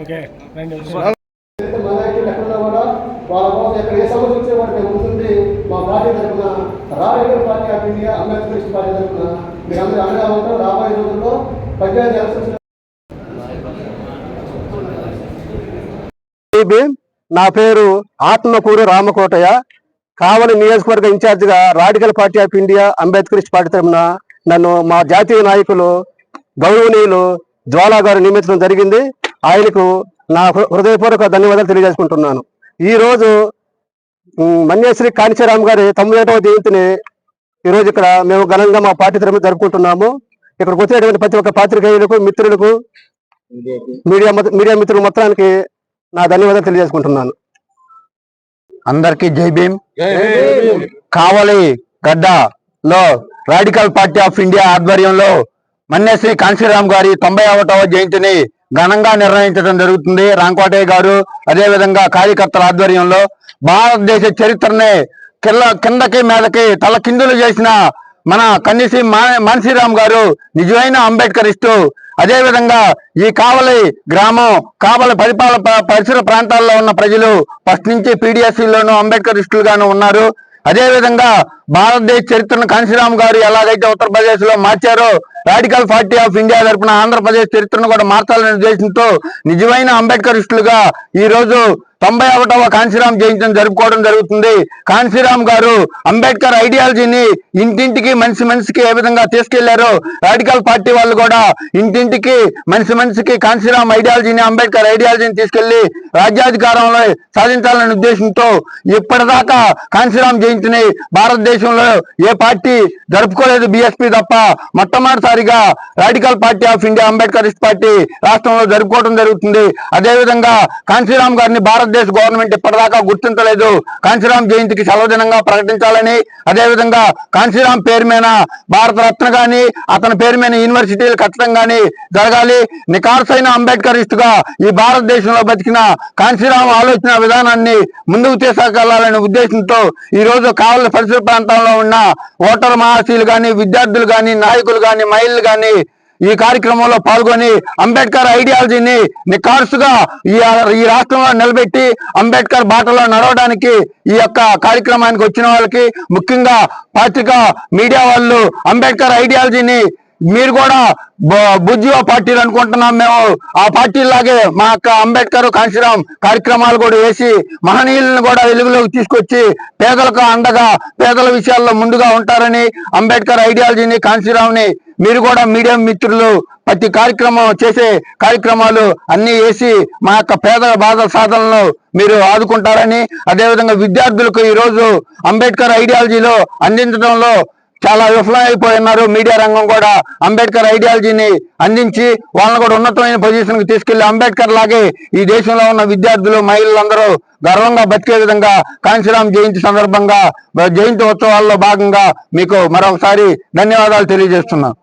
Okay ఎక్కడ ఏ సమస్య వచ్చే మా పార్టీ తరఫున party of India Ambedkar party తరఫున మీరు అందరూ అండగా ఉంటాం రాబోయే రోజుల్లో పంచాయతీ ఎలక్షన్స్ నా పేరు ఆత్మకూరు రామకోటయ్య. కావలి నియోజకవర్గ ఇన్ఛార్జిగా radical party of India Ambedkarist party తరఫున నన్ను మా జాతీయ నాయకులు గౌరవనీయులు జ్వాలా గారు నియమించడం జరిగింది. ఆయనకు నా హృదయపూర్వక ధన్యవాదాలు తెలియజేసుకుంటున్నాను. ఈ రోజు ఉమ్, మన్యశ్రీ కాంచీరామ్ గారి తొమ్మిదవ జయంతిని ఈ రోజు ఇక్కడ మేము ఘనంగా మా పార్టీ తరఫున జరుపుకుంటున్నాము. ఇక్కడికి వచ్చినటువంటి ప్రతి ఒక్క పాత్రికేయులకు మిత్రులకు మీడియా మీడియా మిత్రులు మొత్తానికి నా ధన్యవాదాలు తెలియజేసుకుంటున్నాను. అందరికీ జై భీమ్. కావలి గడ్డలో రాడికల్ పార్టీ ఆఫ్ ఇండియా ఆధ్వర్యంలో మన్యశ్రీ కాంశీరామ్ గారి తొంభై ఒకటవ జయంతిని ఘనంగా నిర్ణయించడం జరుగుతుంది. రాంకోటయ్య గారు అదేవిధంగా కార్యకర్తల ఆధ్వర్యంలో భారతదేశ చరిత్రనే కింద కిందకి మీదకి తల కిందులు చేసిన మన కన్నీసి మాన్సీరామ్ గారు నిజమైన అంబేద్కర్ ఇస్తూ అదేవిధంగా ఈ కావలి గ్రామం కావలి పరిపాలన ప- పరిసర ప్రాంతాల్లో ఉన్న ప్రజలు ఫస్ట్ నుంచి PDSC అంబేద్కర్ ఇస్టులుగాను ఉన్నారు. అదే విధంగా భారతదేశ చరిత్రను కాంశీరామ్ గారు ఎలాగైతే ఉత్తరప్రదేశ్లో మార్చారో రాడికల్ పార్టీ ఆఫ్ ఇండియా తరపున ఆంధ్రప్రదేశ్ చరిత్రను కూడా మార్చాలనే ఉద్దేశంతో నిజమైన అంబేద్కరిస్టులుగా ఈ రోజు తొంభై ఒకటవ కాంశీరామ్ జయంతిని జరుపుకోవడం జరుగుతుంది. కాంశీరామ్ గారు అంబేద్కర్ ఐడియాలజీని ఇంటింటికి మనిషి మనిషికి ఏ విధంగా తీసుకెళ్ళారో రాడికల్ పార్టీ వాళ్ళు కూడా ఇంటింటికి మనిషి మనిషికి కాంశీరామ్ ఐడియాలజీని అంబేద్కర్ ఐడియాలజీని తీసుకెళ్ళి రాజ్యాధికారంలో సాధించాలనే ఉద్దేశంతో ఇప్పటిదాకా కాంశీరామ్ జయంతిని భారతదేశంలో ఏ పార్టీ జరుపుకోలేదు బీఎస్పీ తప్ప. మొట్టమొదటిసారిగా radical party of India Ambedkarist party రాష్ట్రంలో జరుపుకోవడం జరుగుతుంది. అదే విధంగా కాంశీరామ్ గారిని ఆంధ్రప్రదేశ్ గవర్నమెంట్ ఇప్పటిదాకా గుర్తించలేదు. కాంశీరాం జయంతికి సెలవు దినంగా ప్రకటించాలని అదే విధంగా పేరు మీద భారత రత్న గాని అతని పేరు మీద యూనివర్సిటీలు కట్టడం గాని జరగాలి. నికార్సైన అంబేద్కరిస్ట్గా ఈ భారతదేశంలో బతికిన కాంశీరాం ఆలోచన విధానాన్ని ముందుకు తీసుకెళ్ళాలనే ఉద్దేశంతో ఈ రోజు కావలి పరిసర ప్రాంతాల్లో ఉన్న ఓటర్ మహాశీలు గాని విద్యార్థులు గాని నాయకులు గాని మహిళలు గాని ఈ కార్యక్రమంలో పాల్గొని అంబేద్కర్ ఐడియాలజీని నికార్సుగా ఈ ఈ రాష్ట్రంలో నిలబెట్టి అంబేద్కర్ బాటలో నడవడానికి ఈ యొక్క కార్యక్రమానికి వచ్చిన వాళ్ళకి ముఖ్యంగా పత్రిక మీడియా వాళ్ళు అంబేద్కర్ ఐడియాలజీని మీరు కూడా బ- పార్టీలు అనుకుంటున్నాం మేము. ఆ పార్టీలాగే మా యొక్క అంబేద్కర్ కాంశీరామ్ కార్యక్రమాలు కూడా వేసి మహనీయులను కూడా వెలుగులోకి తీసుకొచ్చి పేదలకు అండగా పేదల విషయాల్లో ముందుగా ఉంటారని అంబేద్కర్ ఐడియాలజీని కాంశీరామ్ని మీరు కూడా మీడియా మిత్రులు ప్రతి కార్యక్రమం చేసే కార్యక్రమాలు అన్ని వేసి మా యొక్క పేద బాధ సాధనలు మీరు ఆదుకుంటారని అదేవిధంగా విద్యార్థులకు ఈరోజు అంబేద్కర్ ఐడియాలజీలో అందించడంలో చాలా విఫలమైపోయినారు. మీడియా రంగం కూడా అంబేద్కర్ ఐడియాలజీని అందించి వాళ్ళని కూడా ఉన్నతమైన పొజిషన్కి తీసుకెళ్ళి అంబేద్కర్ లాగే ఈ దేశంలో ఉన్న విద్యార్థులు మహిళలందరూ గర్వంగా బతికే విధంగా కాంశీరామ్ జయంతి సందర్భంగా జయంతి ఉత్సవాల్లో భాగంగా మీకు మరొకసారి ధన్యవాదాలు తెలియజేస్తున్నాను.